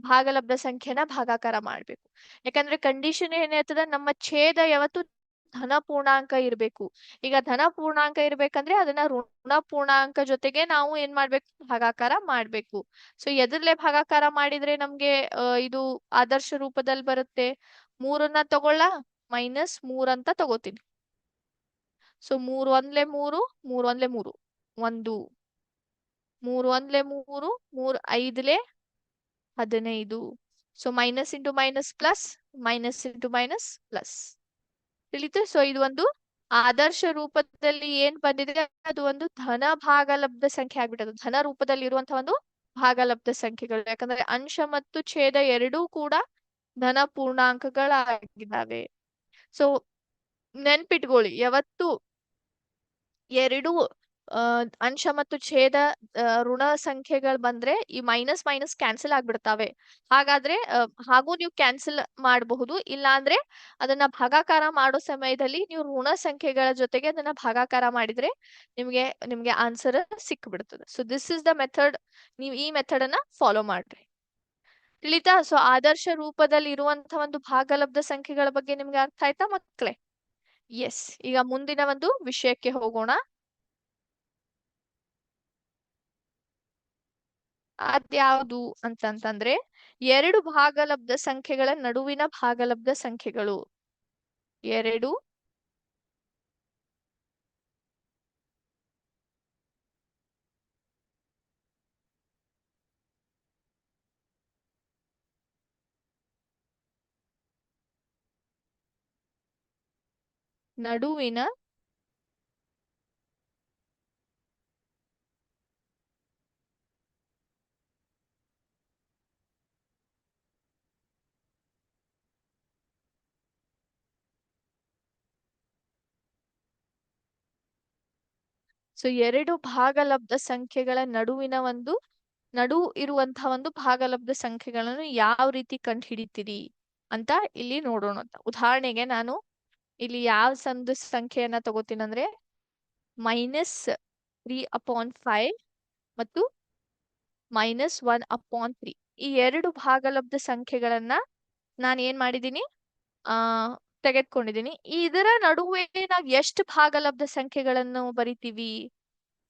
ಭಾಗಲಬ್ಧ ಸಂಖ್ಯೆನ ಭಾಗಾಕಾರ ಮಾಡ್ಬೇಕು. ಯಾಕಂದ್ರೆ ಕಂಡೀಷನ್ ಏನಿರ್ತದ ನಮ್ಮ ಛೇದ ಯಾವತ್ತು ಧನ ಪೂರ್ಣಾಂಕ ಇರ್ಬೇಕು. ಈಗ ಧನ ಪೂರ್ಣಾಂಕ ಇರ್ಬೇಕಂದ್ರೆ ಅದನ್ನ ಋಣ ಪೂರ್ಣಾಂಕ ಜೊತೆಗೆ ನಾವು ಏನ್ ಮಾಡ್ಬೇಕು? ಭಾಗಾಕಾರ ಮಾಡ್ಬೇಕು. ಸೊ ಎದರ್ಲೆ ಭಾಗಾಕಾರ ಮಾಡಿದ್ರೆ ನಮ್ಗೆ ಇದು ಆದರ್ಶ ರೂಪದಲ್ಲಿ ಬರುತ್ತೆ. ಮೂರನ್ನ ತಗೊಳ್ಳ? ಮೈನಸ್ ಮೂರ್ ಅಂತ ತಗೋತೀನಿ. ಸೊ ಮೂರ್ ಒಂದ್ಲೆ ಮೂರು, ಮೂರ್ ಒಂದ್ಲೆ ಮೂರು. ಒಂದು. ಮೂರ್ ಒಂದ್ಲೆ ಮೂರು, ಮೂರ್ ಐದ್ಲೆ ಹದಿನೈದು. So minus into minus plus minus into minus plus ತಿಳಿತು? ಸೊ ಇದು ಒಂದು ಆದರ್ಶ ರೂಪದಲ್ಲಿ ಏನ್ ಬಂದಿದೆ? ಅದು ಒಂದು ಧನ ಭಾಗಲಬ್ಧ ಸಂಖ್ಯೆ ಆಗ್ಬಿಟ್ಟದು ಧನ ರೂಪದಲ್ಲಿ ಇರುವಂತಹ ಒಂದು ಭಾಗಲಬ್ಧ ಸಂಖ್ಯೆಗಳು. ಯಾಕಂದ್ರೆ ಅಂಶ ಮತ್ತು ಛೇದ ಎರಡೂ ಕೂಡ ಧನ ಪೂರ್ಣಾಂಕಗಳಾಗಿದ್ದಾವೆ. ಸೊ ನೆನ್ಪಿಟ್ಕೊಳ್ಳಿ. ಯಾವತ್ತು? ಎರಡು ಅಂಶ ಮತ್ತು ಛೇದ ಋಣ ಸಂಖ್ಯೆಗಳು ಬಂದ್ರೆ ಈ ಮೈನಸ್ ಮೈನಸ್ ಕ್ಯಾನ್ಸಲ್ ಆಗ್ಬಿಡ್ತಾವೆ. ಹಾಗಾದ್ರೆ ಹಾಗೂ ನೀವು ಕ್ಯಾನ್ಸಲ್ ಮಾಡಬಹುದು. ಇಲ್ಲಾಂದ್ರೆ ಅದನ್ನ ಭಾಗಾಕಾರ ಮಾಡೋ ಸಮಯದಲ್ಲಿ ನೀವು ಋಣ ಸಂಖ್ಯೆಗಳ ಜೊತೆಗೆ ಅದನ್ನ ಭಾಗಾಕಾರ ಮಾಡಿದ್ರೆ ನಿಮ್ಗೆ ನಿಮ್ಗೆ answer ಸಿಕ್ಬಿಡ್ತದೆ. So this is the method ನೀವು ಈ ಮೆಥಡ್ ಅನ್ನ ಫಾಲೋ ಮಾಡ್ರಿ. ತಿಳಿತಾ? ಸೊ ಆದರ್ಶ ರೂಪದಲ್ಲಿ ಇರುವಂತಹ ಒಂದು ಭಾಗಲಬ್ಧ ಸಂಖ್ಯೆಗಳ ಬಗ್ಗೆ ನಿಮ್ಗೆ ಅರ್ಥ ಆಯ್ತಾ ಮಕ್ಕಳೇ ಎಸ್ ಈಗ ಮುಂದಿನ ಒಂದು ವಿಷಯಕ್ಕೆ ಹೋಗೋಣ. ಅದ್ಯಾವುದು ಅಂತಂತಂದ್ರೆ ಎರಡು ಭಾಗಲಬ್ಧ ಸಂಖ್ಯೆಗಳ ನಡುವಿನ ಭಾಗಲಬ್ಧ ಸಂಖ್ಯೆಗಳು. ಎರಡು ನಡುವಿನ ಸೊ ಎರಡು ಭಾಗಲಬ್ಧ ಸಂಖ್ಯೆಗಳ ನಡುವಿನ ಒಂದು, ನಡು ಇರುವಂತಹ ಒಂದು ಭಾಗಲಬ್ಧ ಸಂಖ್ಯೆಗಳನ್ನು ಯಾವ ರೀತಿ ಕಂಡುಹಿಡಿತೀರಿ ಅಂತ ಇಲ್ಲಿ ನೋಡೋಣ ಅಂತ. ಉದಾಹರಣೆಗೆ ನಾನು ಇಲ್ಲಿ ಯಾವ ಸಂದ ಸಂಖ್ಯೆಯನ್ನ ತಗೋತೀನಿ ಅಂದ್ರೆ ಮೈನಸ್ ತ್ರೀ ಅಪಾನ್ ಫೈವ್ ಮತ್ತು ಮೈನಸ್ ಒನ್ ಅಪಾನ್ ತ್ರೀ ಈ ಎರಡು ಭಾಗಲಬ್ಧ ಸಂಖ್ಯೆಗಳನ್ನ ನಾನು ಏನ್ ಮಾಡಿದೀನಿ ಆ ತೆಗೆದುಕೊಂಡಿದ್ದೀನಿ. ಇದರ ನಡುವೆ ನಾವು ಎಷ್ಟು ಭಾಗಲಬ್ಧ ಸಂಖ್ಯೆಗಳನ್ನು ಬರಿತೀವಿ?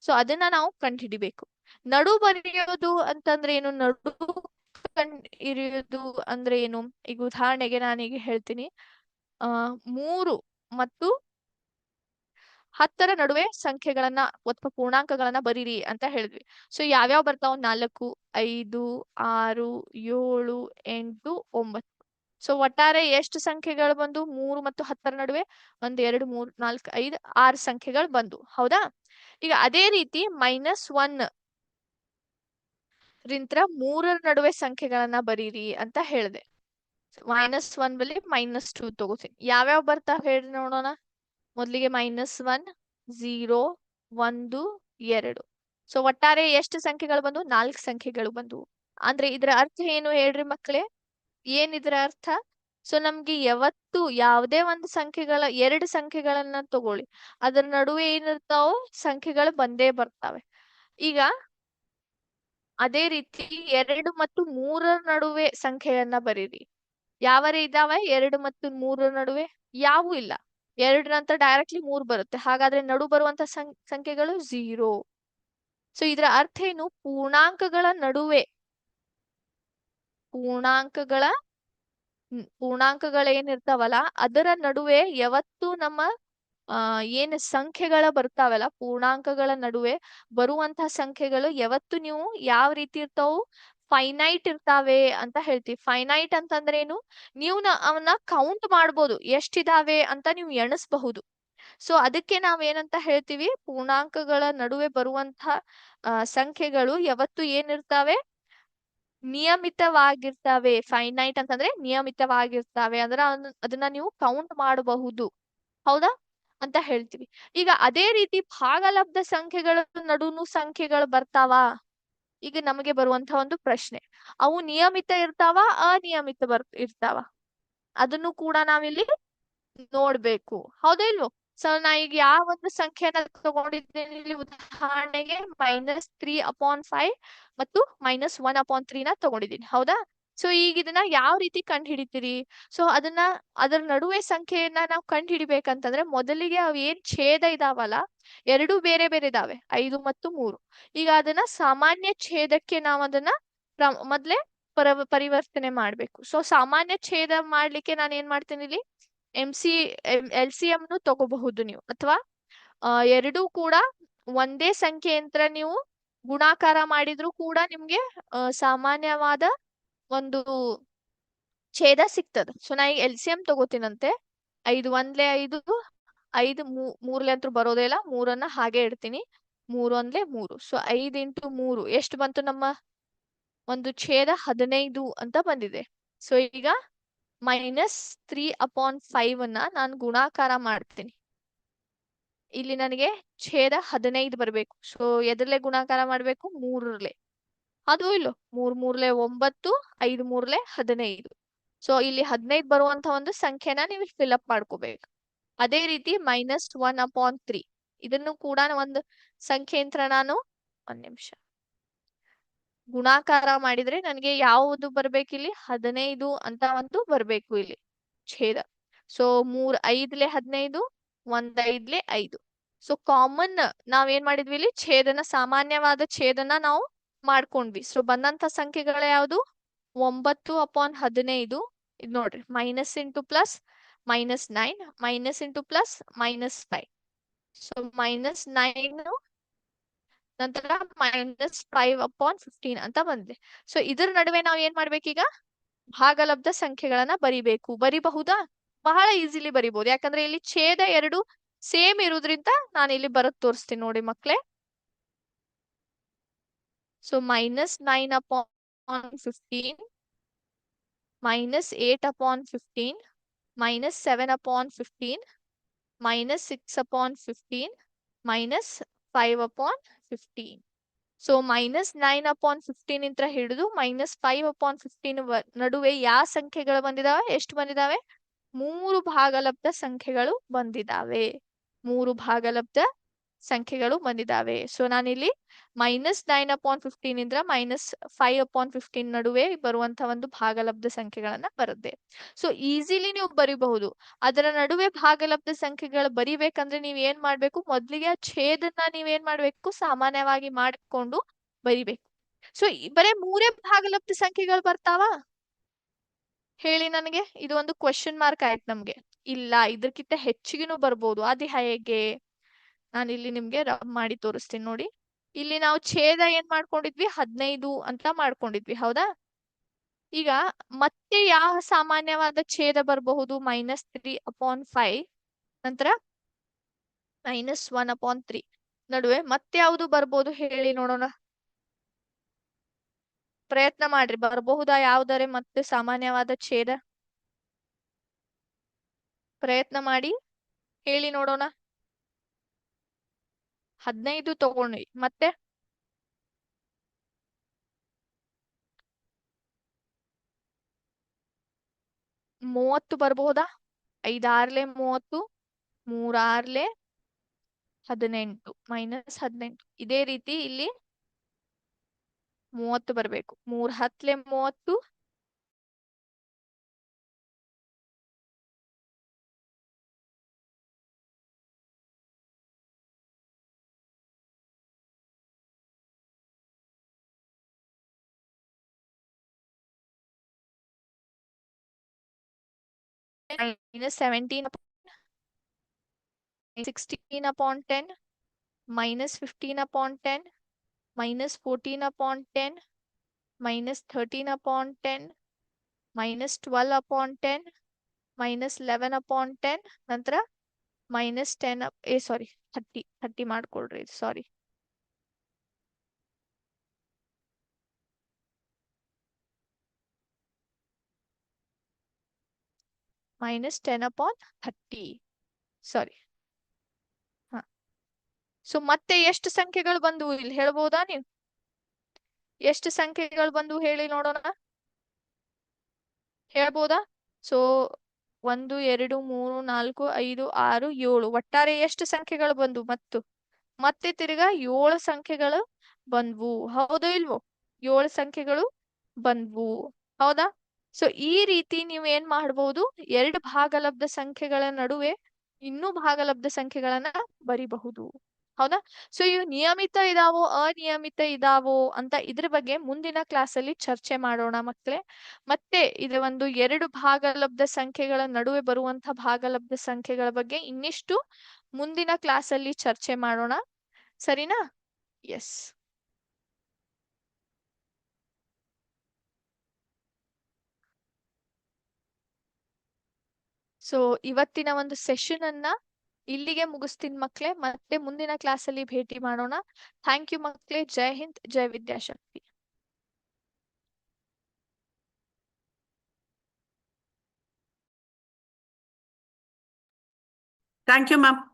ಸೊ ಅದನ್ನ ನಾವು ಕಂಡುಹಿಡಿಬೇಕು. ನಡು ಬರೆಯೋದು ಅಂತಂದ್ರೆ ಏನು? ನಡು ಕಂಡ್ ಇರಿಯೋದು ಅಂದ್ರೆ ಏನು? ಈಗ ಉದಾಹರಣೆಗೆ ನಾನೀಗ ಹೇಳ್ತೀನಿ. ಆ, ಮೂರು ಮತ್ತು ಹತ್ತರ ನಡುವೆ ಸಂಖ್ಯೆಗಳನ್ನ ಅಥವಾ ಪೂರ್ಣಾಂಕಗಳನ್ನ ಬರೀರಿ ಅಂತ ಹೇಳಿದ್ವಿ. ಸೊ ಯಾವ್ಯಾವ ಬರ್ತಾವ? ನಾಲ್ಕು, ಐದು, ಆರು, ಏಳು, ಎಂಟು, ಒಂಬತ್ತು. ಸೊ ಒಟ್ಟಾರೆ ಎಷ್ಟು ಸಂಖ್ಯೆಗಳು ಬಂದು? ಮೂರು ಮತ್ತು ಹತ್ತರ ನಡುವೆ ಒಂದ್, ಎರಡು, ಮೂರ್, ನಾಲ್ಕು, ಐದು, ಆರು ಸಂಖ್ಯೆಗಳು ಬಂದು. ಹೌದಾ? ಈಗ ಅದೇ ರೀತಿ ಮೈನಸ್ ಒನ್ ರಿಂತ್ರ ಮೂರರ ನಡುವೆ ಸಂಖ್ಯೆಗಳನ್ನ ಬರೀರಿ ಅಂತ ಹೇಳಿದೆ. ಮೈನಸ್ ಒನ್ ಬಲ್ಲಿ ಮೈನಸ್ ಟೂ ತಗೋತೀನಿ. ಯಾವ್ಯಾವ ಬರ್ತಾವ ಹೇಳಿ ನೋಡೋಣ. ಮೊದಲಿಗೆ ಮೈನಸ್ ಒನ್ ಝೀರೋ ಒಂದು, ಎರಡು. ಸೊ ಒಟ್ಟಾರೆ ಎಷ್ಟು ಸಂಖ್ಯೆಗಳು ಬಂದು? ನಾಲ್ಕು ಸಂಖ್ಯೆಗಳು ಬಂದು. ಅಂದ್ರೆ ಇದರ ಅರ್ಥ ಏನು ಹೇಳ್ರಿ ಮಕ್ಕಳೇ ಏನ್ ಇದರ ಅರ್ಥ? ಸೊ ನಮ್ಗೆ ಯಾವತ್ತು ಯಾವುದೇ ಒಂದು ಸಂಖ್ಯೆಗಳ, ಎರಡು ಸಂಖ್ಯೆಗಳನ್ನ ತಗೊಳ್ಳಿ. ಅದರ ನಡುವೆ ಏನಿರ್ತಾವೋ ಸಂಖ್ಯೆಗಳು ಬಂದೇ ಬರ್ತವೆ. ಈಗ ಅದೇ ರೀತಿ ಎರಡು ಮತ್ತು ಮೂರರ ನಡುವೆ ಸಂಖ್ಯೆಯನ್ನ ಬರೀರಿ. ಯಾವ ಇದಾವೆ? ಎರಡು ಮತ್ತು ಮೂರರ ನಡುವೆ? ಯಾವೂ ಇಲ್ಲ. ಎರಡು ನಂತರ ಡೈರೆಕ್ಟ್ಲಿ ಮೂರ್ ಬರುತ್ತೆ. ಹಾಗಾದ್ರೆ ನಡು ಬರುವಂತ ಸಂಖ್ಯೆಗಳು ಝೀರೋ ಸೊ ಇದರ ಅರ್ಥ ಏನು? ಪೂರ್ಣಾಂಕಗಳ ನಡುವೆ ಪೂರ್ಣಾಂಕಗಳ ಪೂರ್ಣಾಂಕಗಳೇನಿರ್ತಾವಲ್ಲ, ಅದರ ನಡುವೆ ಯಾವತ್ತು ನಮ್ಮ ಏನ್ ಸಂಖ್ಯೆಗಳ ಬರ್ತಾವಲ್ಲ, ಪೂರ್ಣಾಂಕಗಳ ನಡುವೆ ಬರುವಂತಹ ಸಂಖ್ಯೆಗಳು ಯಾವತ್ತು ನೀವು ಯಾವ ರೀತಿ ಇರ್ತಾವು ಫೈನೈಟ್ ಇರ್ತಾವೆ ಅಂತ ಹೇಳ್ತೀವಿ. ಫೈನೈಟ್ ಅಂತಂದ್ರೆ ಏನು ನೀವು ಅವನ್ನ ಕೌಂಟ್ ಮಾಡ್ಬೋದು, ಎಷ್ಟಿದಾವೆ ಅಂತ ನೀವು ಎಣಿಸ್ಬಹುದು. ಸೊ ಅದಕ್ಕೆ ನಾವೇನಂತ ಹೇಳ್ತೀವಿ? ಪೂರ್ಣಾಂಕಗಳ ನಡುವೆ ಬರುವಂತಹ ಅಹ್ ಸಂಖ್ಯೆಗಳು ಯಾವತ್ತು ಏನಿರ್ತಾವೆ? ನಿಯಮಿತವಾಗಿರ್ತಾವೆ ಫೈನೈಟ್ ಅಂತಂದ್ರೆ ನಿಯಮಿತವಾಗಿರ್ತಾವೆ ಅಂದ್ರೆ ಅದನ್ನ ನೀವು ಕೌಂಟ್ ಮಾಡಬಹುದು. ಹೌದಾ? ಅಂತ ಹೇಳ್ತೀವಿ. ಈಗ ಅದೇ ರೀತಿ ಭಾಗಲಬ್ಧ ಸಂಖ್ಯೆಗಳ ನಡುನು ಸಂಖ್ಯೆಗಳು ಬರ್ತಾವ? ಈಗ ನಮಗೆ ಬರುವಂತ ಒಂದು ಪ್ರಶ್ನೆ. ಅವು ನಿಯಮಿತ ಇರ್ತಾವ, ಅನಿಯಮಿತ ಬರ್, ಇರ್ತಾವ? ಅದನ್ನು ಕೂಡ ನಾವಿಲ್ಲಿ ನೋಡ್ಬೇಕು. ಹೌದಾ ಇಲ್ವೋ? ಸೊ ನಾ ಈಗ ಯಾವ ಒಂದು ಸಂಖ್ಯೆನ ತಗೊಂಡಿದ್ದೇನೆ, ಇಲ್ಲಿ ಉದಾಹರಣೆಗೆ ಮೈನಸ್ ತ್ರೀ ಅಪಾನ್ ಫೈವ್ ಮತ್ತು ಮೈನಸ್ ಒನ್ ಅಪಾನ್ ತ್ರೀನ ತಗೊಂಡಿದ್ದೀನಿ, ಹೌದಾ? ಸೊ ಈಗ ಇದನ್ನ ಯಾವ ರೀತಿ ಕಂಡು ಹಿಡಿತೀರಿ ಸೊ ಅದನ್ನ, ಅದರ ನಡುವೆ ಸಂಖ್ಯೆಯನ್ನ ನಾವು ಕಂಡು ಹಿಡಿಬೇಕಂತಂದ್ರೆ ಮೊದಲಿಗೆ ಅವ್ ಏನ್ ಛೇದ ಇದಾವಲ್ಲ, ಎರಡು ಬೇರೆ ಬೇರೆ ಇದಾವೆ, ಐದು ಮತ್ತು ಮೂರು. ಈಗ ಅದನ್ನ ಸಾಮಾನ್ಯ ಛೇದಕ್ಕೆ ನಾವು ಅದನ್ನ ಮೊದ್ಲೇ ಪರ ಪರಿವರ್ತನೆ ಮಾಡ್ಬೇಕು. ಸೊ ಸಾಮಾನ್ಯ ಛೇದ ಮಾಡ್ಲಿಕ್ಕೆ ನಾನು ಏನ್ ಮಾಡ್ತೀನಿ ಇಲ್ಲಿ M C L C M ತಗೋಬಹುದು ನೀವು. ಅಥವಾ ಎರಡೂ ಕೂಡ ಒಂದೇ ಸಂಖ್ಯೆಯಂತ್ರ ನೀವು ಗುಣಾಕಾರ ಮಾಡಿದ್ರು ಕೂಡ ನಿಮ್ಗೆ ಸಾಮಾನ್ಯವಾದ ಒಂದು ಛೇದ ಸಿಗ್ತದ. ಸೊ ನಾ ಈಗ ಎಲ್ ಸಿ ಎಂ ತಗೋತೀನಂತೆ. ಐದು ಒಂದ್ಲೆ ಐದು ಐದು ಮೂರ್ಲೆ ಅಂತೂ ಬರೋದೇ ಇಲ್ಲ. ಮೂರನ್ನ ಹಾಗೆ ಇಡ್ತೀನಿ. ಮೂರು ಒಂದ್ಲೆ ಮೂರು. ಸೊ ಐದ್ ಇಂಟು ಮೂರು. ಎಷ್ಟು ಬಂತು ನಮ್ಮ ಒಂದು ಛೇದ ಹದಿನೈದು ಅಂತ ಬಂದಿದೆ. ಸೊ ಈಗ ಮೈನಸ್ ತ್ರೀ ಅಪಾನ್ ಫೈವ್ ಅನ್ನ ನಾನು ಗುಣಾಕಾರ ಮಾಡ್ತೀನಿ. ಇಲ್ಲಿ ನನಗೆ ಛೇದ ಹದಿನೈದು ಬರ್ಬೇಕು. ಸೊ ಎದ್ರಲೆ ಗುಣಾಕಾರ ಮಾಡ್ಬೇಕು? ಮೂರರ್ಲೆ ಅದು ಇಲ್ಲೋ? ಮೂರ್ ಮೂರ್ಲೆ ಒಂಬತ್ತು, ಐದು ಮೂರ್ಲೆ ಹದಿನೈದು. ಸೊ ಇಲ್ಲಿ ಹದಿನೈದು ಬರುವಂತ ಒಂದು ಸಂಖ್ಯೆನ ನೀವು ಫಿಲ್ ಅಪ್ ಮಾಡ್ಕೋಬೇಕು. ಅದೇ ರೀತಿ ಮೈನಸ್ ಒನ್ ಅಪಾನ್ ತ್ರೀ ಇದನ್ನು ಕೂಡ ಒಂದು ಸಂಖ್ಯೆಯಂತ್ರ ನಾನು ಒಂದ್ ನಿಮಿಷ. ಗುಣಾಕಾರ ಮಾಡಿದ್ರೆ ನನಗೆ ಯಾವುದು ಬರ್ಬೇಕಿಲ್ಲಿ? ಹದಿನೈದು ಅಂತ ಒಂದು ಬರ್ಬೇಕು ಇಲ್ಲಿ. ಛೇದ. ಸೊ ಮೂರ್ ಐದ್ಲೆ ಹದಿನೈದು, ಒಂದ್ ಐದ್ಲೆ ಐದು. ಸೊ ಕಾಮನ್ ನಾವ್ ಏನ್ ಮಾಡಿದ್ವಿ ಇಲ್ಲಿ? ಛೇದನ, ಸಾಮಾನ್ಯವಾದ ಛೇದನ ನಾವು ಮಾಡ್ಕೊಂಡ್ವಿ. ಸೊ ಬಂದಂತ ಸಂಖ್ಯೆಗಳ ಯಾವುದು? ಒಂಬತ್ತು ಅಪಾನ್ ಹದಿನೈದು. ಇದ್ ನೋಡ್ರಿ minus into plus minus nine minus into plus minus five so minus nine ನಂತರ ಮೈನಸ್ ಫೈವ್ ಅಪಾನ್ ಫಿಫ್ಟೀನ್ ಅಂತ ಬಂದಿದೆ. ಸೊ ಇದರ ನಡುವೆ ನಾವ್ ಏನ್ ಮಾಡ್ಬೇಕೀಗ? ಭಾಗಲಬ್ಧ ಸಂಖ್ಯೆಗಳನ್ನ ಬರಿಬೇಕು. ಬರಿಬಹುದಾ? ಬಹಳ ಈಸಿಲಿ ಬರಿಬಹುದು. ಯಾಕಂದ್ರೆ ಇಲ್ಲಿ ಛೇದ ಎರಡು ಸೇಮ್ ಇರುವುದ್ರಿಂದ ನಾನು ಇಲ್ಲಿ ಬರತ್ ತೋರಿಸ್ತೀನಿ ನೋಡಿ ಮಕ್ಳೇ. So minus nine upon fifteen minus eight upon fifteen minus seven upon fifteen minus six upon fifteen minus five upon fifteen so minus nine upon fifteen ಇಂದ ಹಿಡಿದು ಮೈನಸ್ ಫೈವ್ ಅಪಾನ್ ಫಿಫ್ಟೀನ್ ನಡುವೆ ಯಾವ ಸಂಖ್ಯೆಗಳು ಬಂದಿದಾವೆ? ಎಷ್ಟು ಬಂದಿದಾವೆ? ಮೂರು ಭಾಗಲಬ್ಧ ಸಂಖ್ಯೆಗಳು ಬಂದಿದಾವೆ. ಮೂರು ಭಾಗಲಬ್ಧ ಸಂಖ್ಯೆಗಳು ಬಂದಿದಾವೆ. ಸೊ ನಾನಿಲ್ಲಿ ಮೈನಸ್ ನೈನ್ ಅಪಾನ್ ಫಿಫ್ಟೀನ್ ಇಂದ ಮೈನಸ್ ಫೈವ್ ಅಪಾನ್ ಫಿಫ್ಟೀನ್ ನಡುವೆ ಬರುವಂತ ಒಂದು ಭಾಗಲಬ್ಧ ಸಂಖ್ಯೆಗಳನ್ನ ಬರುತ್ತೆ. ಸೊ ಈಸಿಲಿ ನೀವು ಬರಿಬಹುದು. ಅದರ ನಡುವೆ ಭಾಗಲಬ್ಧ ಸಂಖ್ಯೆಗಳು ಬರಿಬೇಕಂದ್ರೆ ನೀವ್ ಏನ್ ಮಾಡ್ಬೇಕು? ಮೊದ್ಲಿಗೆ ಆ ಛೇದನ್ನ ನೀವೇನ್ ಮಾಡ್ಬೇಕು? ಸಾಮಾನ್ಯವಾಗಿ ಮಾಡಿಕೊಂಡು ಬರಿಬೇಕು. ಸೊ ಬರೇ ಮೂರೇ ಭಾಗಲಬ್ಧ ಸಂಖ್ಯೆಗಳು ಬರ್ತಾವ? ಹೇಳಿ ನನಗೆ. ಇದು ಒಂದು ಕ್ವಶನ್ ಮಾರ್ಕ್ ಆಯ್ತು ನಮ್ಗೆ. ಇಲ್ಲ ಇದಕ್ಕಿಂತ ಹೆಚ್ಚಿಗೆನೂ ಬರ್ಬೋದು. ಅದು ಹೇಗೆ ನಾನು ಇಲ್ಲಿ ನಿಮ್ಗೆ ರಬ್ ಮಾಡಿ ತೋರಿಸ್ತೀನಿ ನೋಡಿ. ಇಲ್ಲಿ ನಾವು ಛೇದ ಏನ್ ಮಾಡ್ಕೊಂಡಿದ್ವಿ? ಹದಿನೈದು ಅಂತ ಮಾಡ್ಕೊಂಡಿದ್ವಿ, ಹೌದಾ? ಈಗ ಮತ್ತೆ ಯಾವ ಸಾಮಾನ್ಯವಾದ ಛೇದ ಬರಬಹುದು? ಮೈನಸ್ ತ್ರೀ ಅಪಾನ್ ಫೈವ್ ನಂತರ ಮೈನಸ್ ಒನ್ ಅಪಾನ್ ತ್ರೀ ನಡುವೆ ಮತ್ತೆ ಯಾವುದು ಬರ್ಬೋದು ಹೇಳಿ ನೋಡೋಣ. ಪ್ರಯತ್ನ ಮಾಡ್ರಿ, ಬರಬಹುದಾ ಯಾವ್ದಾರೆ ಮತ್ತೆ ಸಾಮಾನ್ಯವಾದ ಛೇದ? ಪ್ರಯತ್ನ ಮಾಡಿ ಹೇಳಿ ನೋಡೋಣ. ಹದಿನೈದು ತಗೊಂಡ್ವಿ. ಮತ್ತೆ? ಮೂವತ್ತು ಬರಬಹುದಾ ಐದಾರ್ಲೆ ಮೂವತ್ತು, ಮೂರಾರ್ಲೆ ಹದಿನೆಂಟು, ಮೈನಸ್ ಹದಿನೆಂಟು. ಇದೇ ರೀತಿ ಇಲ್ಲಿ ಮೂವತ್ತು ಬರ್ಬೇಕು. ಮೂರ್ ಹತ್ಲೆ ಮೂವತ್ತು minus 17 upon 16 upon 10 minus 15 upon 10 minus 14 upon 10 minus 13 upon 10 minus 12 upon 10 minus 11 upon 10 ನಂತರ minus 10 ಅಪ್ ಏ ಸಾರಿ ಥರ್ಟಿ ಥರ್ಟಿ ಮಾಡ್ಕೊಳ್ರಿ ಸಾರಿ minus ten upon thirty sorry ಹ. ಸೊ ಮತ್ತೆ ಎಷ್ಟು ಸಂಖ್ಯೆಗಳು ಬಂದವು ಇಲ್ಲಿ ಹೇಳ್ಬೋದಾ ನೀವು ಎಷ್ಟು ಸಂಖ್ಯೆಗಳು ಬಂದವು ಹೇಳಿ ನೋಡೋಣ. ಹೇಳ್ಬೋದಾ? ಸೊ ಒಂದು, ಎರಡು, ಮೂರು, ನಾಲ್ಕು, ಐದು, ಆರು, ಏಳು. ಒಟ್ಟಾರೆ ಎಷ್ಟು ಸಂಖ್ಯೆಗಳು ಬಂದವು ಮತ್ತು? ಮತ್ತೆ ತಿರ್ಗಾ ಏಳು ಸಂಖ್ಯೆಗಳು ಬಂದ್ವು. ಹೌದೋ ಇಲ್ವೋ? ಏಳು ಸಂಖ್ಯೆಗಳು ಬಂದ್ವು. ಹೌದಾ? ಸೊ, ಈ ರೀತಿ ನೀವು ಏನ್ ಮಾಡಬಹುದು ಎರಡು ಭಾಗಲಬ್ಧ ಸಂಖ್ಯೆಗಳ ನಡುವೆ ಇನ್ನೂ ಭಾಗಲಬ್ಧ ಸಂಖ್ಯೆಗಳನ್ನ ಬರಿಬಹುದು. ಹೌದಾ? ಸೊ, ಇವು ನಿಯಮಿತ ಇದಾವೋ, ಅನಿಯಮಿತ ಇದಾವೋ ಅಂತ ಇದ್ರ ಬಗ್ಗೆ ಮುಂದಿನ ಕ್ಲಾಸ್ ಅಲ್ಲಿ ಚರ್ಚೆ ಮಾಡೋಣ ಮಕ್ಕಳೇ ಮತ್ತೆ ಇದು ಒಂದು ಎರಡು ಭಾಗಲಬ್ಧ ಸಂಖ್ಯೆಗಳ ನಡುವೆ ಬರುವಂತ ಭಾಗಲಬ್ಧ ಸಂಖ್ಯೆಗಳ ಬಗ್ಗೆ ಇನ್ನಿಷ್ಟು ಮುಂದಿನ ಕ್ಲಾಸ್ ಅಲ್ಲಿ ಚರ್ಚೆ ಮಾಡೋಣ. ಸರಿನಾ? ಎಸ್. ಸೊ ಇವತ್ತಿನ ಒಂದು ಸೆಷನ್ ಅನ್ನ ಇಲ್ಲಿಗೆ ಮುಗಿಸ್ತೀನಿ ಮಕ್ಳೇ. ಮತ್ತೆ ಮುಂದಿನ ಕ್ಲಾಸ್ ಅಲ್ಲಿ ಭೇಟಿ ಮಾಡೋಣ. ಥ್ಯಾಂಕ್ ಯು ಮಕ್ಳೆ. ಜೈ ಹಿಂದ್, ಜೈ ವಿದ್ಯಾಶಕ್ತಿ. Thank you ma'am.